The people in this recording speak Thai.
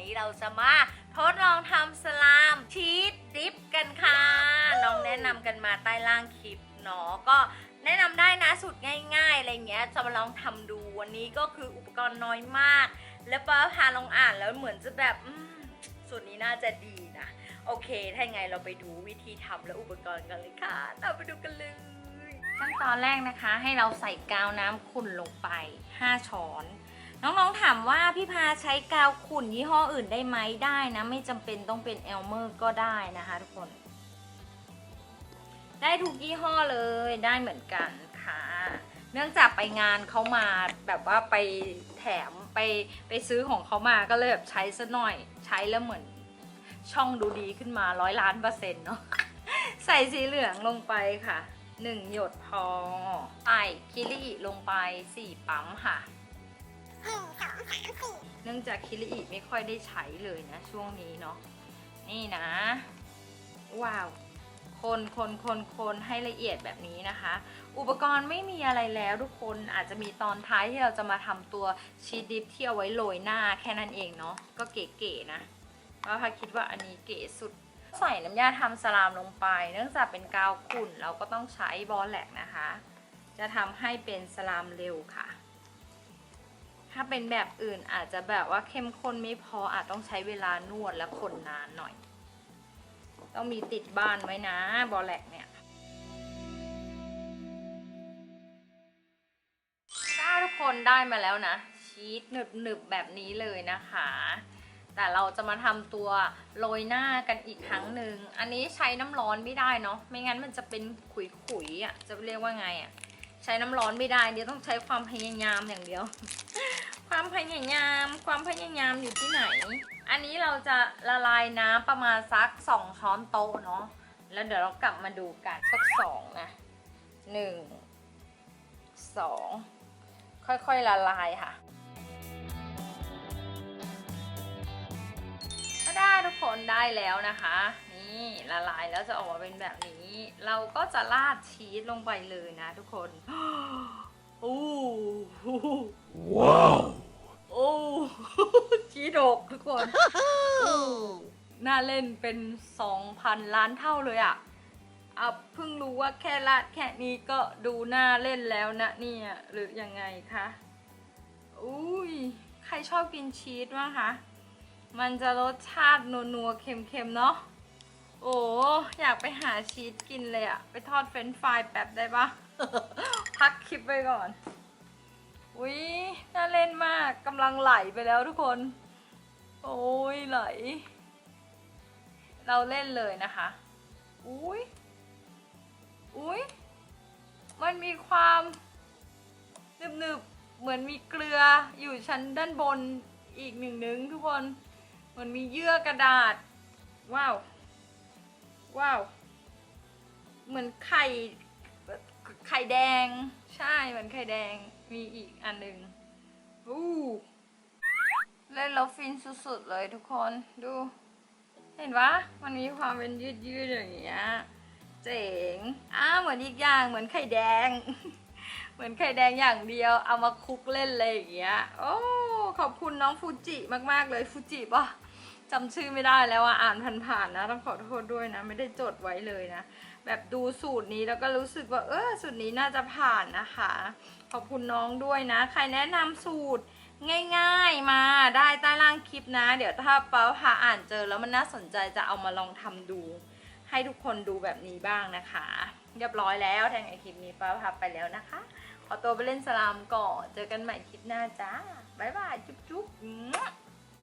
นี้เราจะมาทดลองทำสลามชีสดิฟกันค่ะ น้องแนะนำกันมาใต้ล่างคลิปเนาะก็แนะนำได้นะสูตรง่ายๆอะไรเงี้ยจะมาลองทำดูวันนี้ก็คืออุปกรณ์น้อยมาก แล้วป้าพาลองอ่านแล้วเหมือนจะแบบสูตรนี้น่าจะดีนะ โอเค ถ้าไงเราไปดูวิธีทำและอุปกรณ์กันเลยค่ะเราไปดูกันเลยขั้นตอนแรกนะคะให้เราใส่กาวน้ำขุ่นลงไป 5 ช้อน น้องๆถามว่าพี่พาใช้กาวขุ่นยี่ห้ออื่นได้ไหมได้นะ ไม่จำเป็นต้องเป็นเอลเมอร์ก็ได้นะคะทุกคน ได้ทุกยี่ห้อเลยได้เหมือนกันค่ะ เนื่องจากไปงานเขามาแบบว่าไปแถมไปไปซื้อของเขามาก็เลยแบบใช้ซะหน่อยใช้แล้วเหมือนช่องดูดีขึ้นมาร้อยล้านเปอร์เซ็นต์เนาะใส่สีเหลืองลงไปค่ะหนึ่งหยดพอใส่คิริอิลงไปสี่ปั๊มค่ะ เนื่องจากคิริอิไม่ค่อยได้ใช้เลยนะ ช่วงนี้เนาะนี่นะ ว้าวคนคนคนคนให้ละเอียดแบบนี้นะคะ อุปกรณ์ไม่มีอะไรแล้วทุกคนอาจจะมีตอนท้ายที่เราจะมาทำตัวชีดิฟที่เอาไว้โรยหน้าแค่นั้นเองเนาะก็เก๋ๆนะว่าพาคิดว่าอันนี้เก๋สุด ใส่น้ำยาทำสลามลงไป เนื่องจากเป็นกาวขุ่นเราก็ต้องใช้บอลแลกนะคะ จะทำให้เป็นสลามเร็วค่ะ ถ้าเป็นแบบอื่นอาจจะแบบว่าเข้มข้นไม่พออาจต้องใช้เวลานวดและคนนานหน่อย ต้องมีติดบ้านไว้นะบอลแลกเนี่ยถ้าทุกคนได้มาแล้วนะ ชีสหนึบหนึบแบบนี้เลยนะคะ แต่เราจะมาทำตัวโรยหน้ากันอีกครั้งหนึ่ง อันนี้ใช้น้ำร้อนไม่ได้เนาะไม่งั้นมันจะเป็นขุยๆอะจะเรียกว่าไงอะ ใช้น้ำร้อนไม่ได้เดี๋ยวต้องใช้ความพยายามอย่างเดียว ความพยายามความพยายามอยู่ที่ไหน อันนี้เราจะละลายน้ำประมาณสักสองช้อนโต๊ะเนาะแล้วเดี๋ยวเรากลับมาดูกันสักสองนะหนึ่งสองค่อยๆละลายค่ะ คนได้แล้วนะคะ นี่ละลายแล้วจะออกมาเป็นแบบนี้ เราก็จะราดชีสลงไปเลยนะทุกคนโอ้โห Wow. โอ้ชีสดกทุกคนโอ้น่าเล่นเป็น 2,000 ล้านเท่าเลยอะอะเพิ่งรู้ว่าแค่ราดแค่นี้ก็ดูน่าเล่นแล้วนะเนี่ยหรือยังไงคะอุ้ยใครชอบกินชีสบ้างคะ มันจะรสชาตินัวๆเค็มๆเนาะ โอ้อยากไปหาชีสกินเลยอะไปทอดเฟรนช์ฟรายแป๊บได้ปะ พักคลิปไปก่อน อุ้ยน่าเล่นมากกำลังไหลไปแล้วทุกคน โอ้ยไหล เราเล่นเลยนะคะ อุ้ยอุ้ยมันมีความหนึบๆ เหมือนมีเกลืออยู่ชั้นด้านบนอีกหนึ่งนึงทุกคน มือนมีเยื่อกระดาษ ว้าว ว้าว เหมือนไข่ ไข่แดง ใช่ เหมือนไข่แดง มีอีกอันหนึ่งอู้เล่นแล้วฟินสุดๆเลยทุกคน ดู เห็นปะมันมีความเป็นยืดๆอย่างเงี้ย เจ๋ง อ้าเหมือนอีกอย่าง เหมือนไข่แดง เหมือนไข่แดงอย่างเดียว เอามาคลุกเล่นเลยอย่างเงี้ย โอ้ขอบคุณน้องฟูจิมากๆเลยฟูจิปะ จำชื่อไม่ได้แล้วอะอ่านผ่านๆนะต้องขอโทษด้วยนะ ไม่ได้จดไว้เลยนะ แบบดูสูตรนี้แล้วก็รู้สึกว่าเออสูตรนี้น่าจะผ่านนะคะ ขอบคุณน้องด้วยนะ ใครแนะนำสูตรง่ายๆมาได้ใต้ล่างคลิปนะ เดี๋ยวถ้าเป้าพาอ่านเจอแล้วมันน่าสนใจจะเอามาลองทำดู ให้ทุกคนดูแบบนี้บ้างนะคะ เรียบร้อยแล้วแทงไอคลิปนี้เป้าพาไปแล้วนะคะ ขอตัวไปเล่นสลามก่อนเจอกันใหม่คลิปหน้าจ้าบ๊ายบายจุ๊บๆ